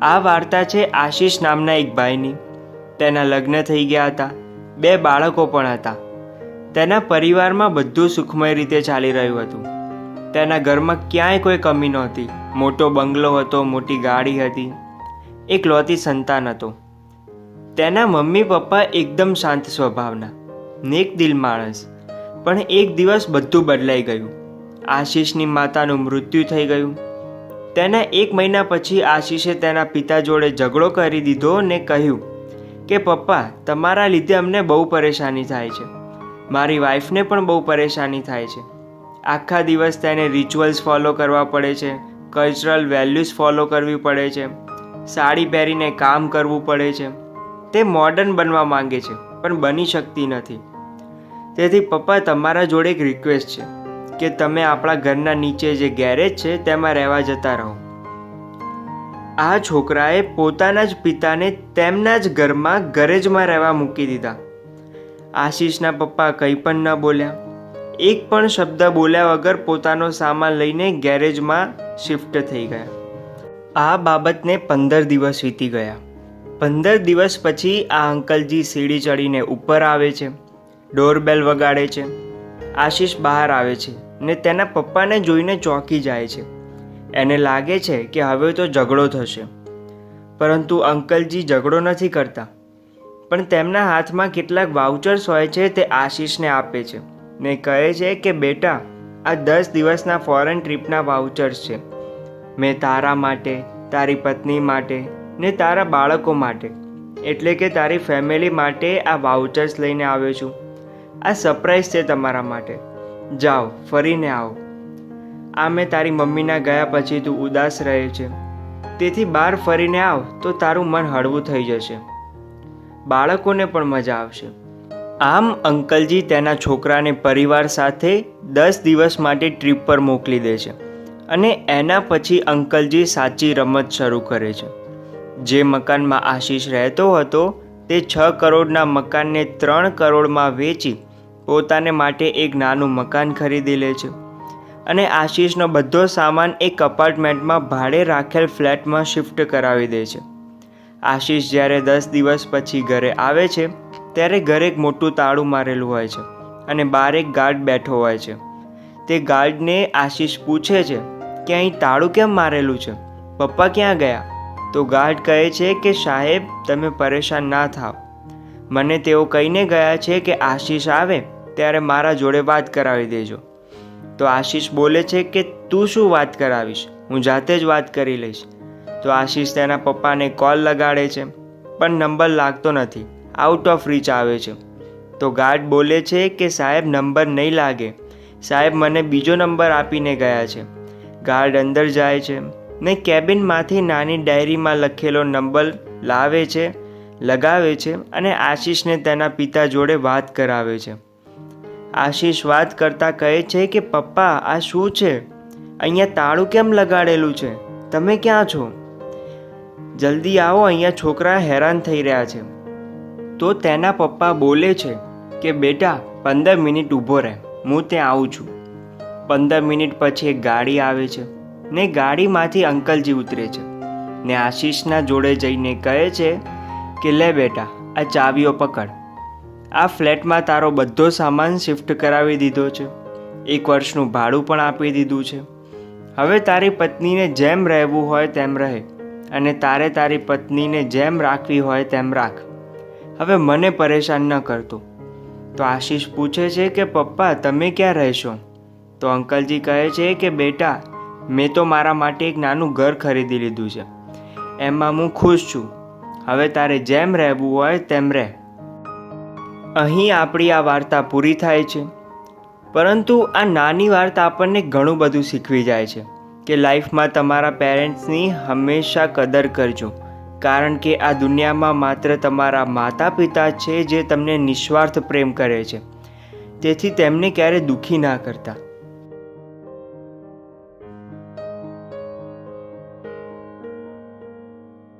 આ વાર્તા છે આશીષ નામના એક ભાઈની. તેના લગ્ન થઈ ગયા હતા. બે બાળકો પણ હતા. તેના પરિવારમાં બધું સુખમય રીતે ચાલી રહ્યું હતું. તેના ઘરમાં ક્યાંય કોઈ કમી નહોતી. મોટો બંગલો હતો, મોટી ગાડી હતી. એક લોતી સંતાન હતો. તેના મમ્મી પપ્પા એકદમ શાંત સ્વભાવના. નેક દિલ માણસ. પણ એક દિવસ બધું બદલાઈ ગયું. આશીષની માતાનું મૃત્યુ થઈ ગયું. તેના એક મહિના પછી આશીષે તેના પિતા જોડે ઝઘડો કરી દીધો ને કહ્યું કે, પપ્પા, તમારા લીધે અમને બહુ પરેશાની થાય છે. મારી વાઈફને પણ બહુ પરેશાની થાય છે. આખા દિવસ તેને રિચ્યુઅલ્સ ફોલો કરવા પડે છે કલ્ચરલ વેલ્યુઝ ફોલો કરવી પડે છે, સાડી પહેરીને કામ કરવું પડે છે. તે મોડર્ન બનવા માંગે છે, પણ બની શકતી નથી. તેથી પપ્પા, તમારા જોડે એક રિક્વેસ્ટ છે. કે તમે આપણા ઘરના નીચે જે ગેરેજ છે, તેમાં રહેવા જતા રહો. આ છોકરાએ પોતાના જ પિતાને તેમના જ ઘરમાં ગેરેજમાં રહેવા મૂકી દીધા. આશીષના પપ્પા કંઈ પણ ન બોલ્યા. એક પણ શબ્દ બોલ્યા વગર પોતાનો સામાન લઈને ગેરેજમાં શિફ્ટ થઈ ગયા. આ બાબતને પંદર દિવસ વીતી ગયા. પંદર દિવસ પછી આ અંકલજી સીડી ચડીને ઉપર આવે છે, ડોરબેલ વગાડે છે. આશીષ બહાર આવે છે. ને તેના પપ્પાને જોઈને ચોંકી જાય છે. એને લાગે છે કે હવે તો ઝઘડો થશે. પરંતુ અંકલજી ઝઘડો નથી કરતા. પણ તેમના હાથમાં કેટલાક વાઉચર્સ હોય છે તે આશીષને આપે છે ને કહે છે કે, બેટા, આ દસ દિવસના ફોરેન ટ્રીપના વાઉચર્સ છે. મેં તારા માટે, તારી પત્ની માટે ને તારા બાળકો માટે, એટલે કે તારી ફેમિલી માટે આ વાઉચર્સ લઈને આવ્યો છું. આ સરપ્રાઈઝ છે તમારા માટે. જાઓ, ફરીને આવો. આ મેં તારી મમ્મીના ગયા પછી તું ઉદાસ રહે છે. તેથી બહાર ફરીને આવ તો તારું મન હળવું થઈ જશે. બાળકોને પણ મજા આવશે. આમ અંકલજી તેના છોકરાને પરિવાર સાથે દસ દિવસ માટે ટ્રીપ પર મોકલી દે છે અને એના પછી અંકલજી સાચી રમત શરૂ કરે છે. જે મકાનમાં આશીષ રહેતો હતો તે છ કરોડના મકાનને ત્રણ કરોડમાં વેચી પોતાને માટે એક નાનું મકાન ખરીદી લે છે. અને આશીષનો બધો સામાન એક અપાર્ટમેન્ટમાં ભાડે રાખેલ ફ્લેટમાં શિફ્ટ કરાવી દે છે. આશીષ જ્યારે દસ દિવસ પછી ઘરે આવે છે, ત્યારે ઘરે એક મોટું તાળું મારેલું હોય છે અને બહાર એક ગાર્ડ બેઠો હોય છે. તે ગાર્ડને આશીષ પૂછે છે કે અહીં તાળું કેમ મારેલું છે? પપ્પા ક્યાં ગયા? તો ગાર્ડ કહે છે કે, સાહેબ, તમે પરેશાન ના થાવ. મને તેઓ કહીને ગયા છે કે આશીષ આવે ત્યારે મારા જોડે વાત કરાવી દેજો. તો આશીષ બોલે છે કે તું શું વાત કરાવીશ? હું જાતે જ વાત કરી લઈશ. તો આશીષ તેના પપ્પાને કોલ લગાડે છે, પણ નંબર લાગતો નથી. આઉટ ઓફ રીચ આવે છે. તો ગાર્ડ બોલે છે કે સાહેબ નંબર નહીં લાગે. સાહેબ મને બીજો નંબર આપીને ગયા છે. ગાર્ડ અંદર જાય છે. ને કેબિનમાંથી નાની ડાયરીમાં લખેલો નંબર લાવે છે, લગાવે છે અને આશીષને તેના પિતા જોડે વાત કરાવે છે. આશીષ વાત કરતાં કહે છે કે, પપ્પા, આ શું છે? અહીંયા તાળું કેમ લગાડેલું છે? તમે ક્યાં છો? જલ્દી આવો, અહીંયા છોકરા હેરાન થઈ રહ્યા છે. તો તેના પપ્પા બોલે છે કે, બેટા, પંદર મિનિટ ઊભો રહે. હું ત્યાં આવું છું. પંદર મિનિટ પછી એક ગાડી આવે છે ને ગાડીમાંથી અંકલજી ઉતરે છે ને આશીષના જોડે જઈને કહે છે કે, લે બેટા, આ ચાવીઓ પકડ. આ ફ્લેટમાં તારો બધો સામાન શિફ્ટ કરાવી દીધો છે. એક વર્ષનું ભાડું પણ આપી દીધું છે. હવે તારી પત્નીને જેમ રહેવું હોય તેમ રહે અને તારે તારી પત્નીને જેમ રાખવી હોય તેમ રાખ. હવે મને પરેશાન ન કરતો તો આશીષ પૂછે છે કે, પપ્પા, તમે ક્યાં રહેશો? તો અંકલજી કહે છે કે, બેટા, મેં તો મારા માટે એક નાનું ઘર ખરીદી લીધું છે. એમાં હું ખુશ છું. હવે તારે જેમ રહેવું હોય તેમ રહે. અહીં આપણી આ વાર્તા પૂરી થાય છે. પરંતુ આ નાની વાર્તા આપણને ઘણું બધું શીખવી જાય છે કે લાઈફમાં તમારા પેરેન્ટ્સની હંમેશા કદર કરજો. કારણ કે આ દુનિયામાં માત્ર તમારા માતા પિતા છે જે તમને નિસ્વાર્થ પ્રેમ કરે છે. તેથી તેમને ક્યારેય દુઃખી ના કરતા.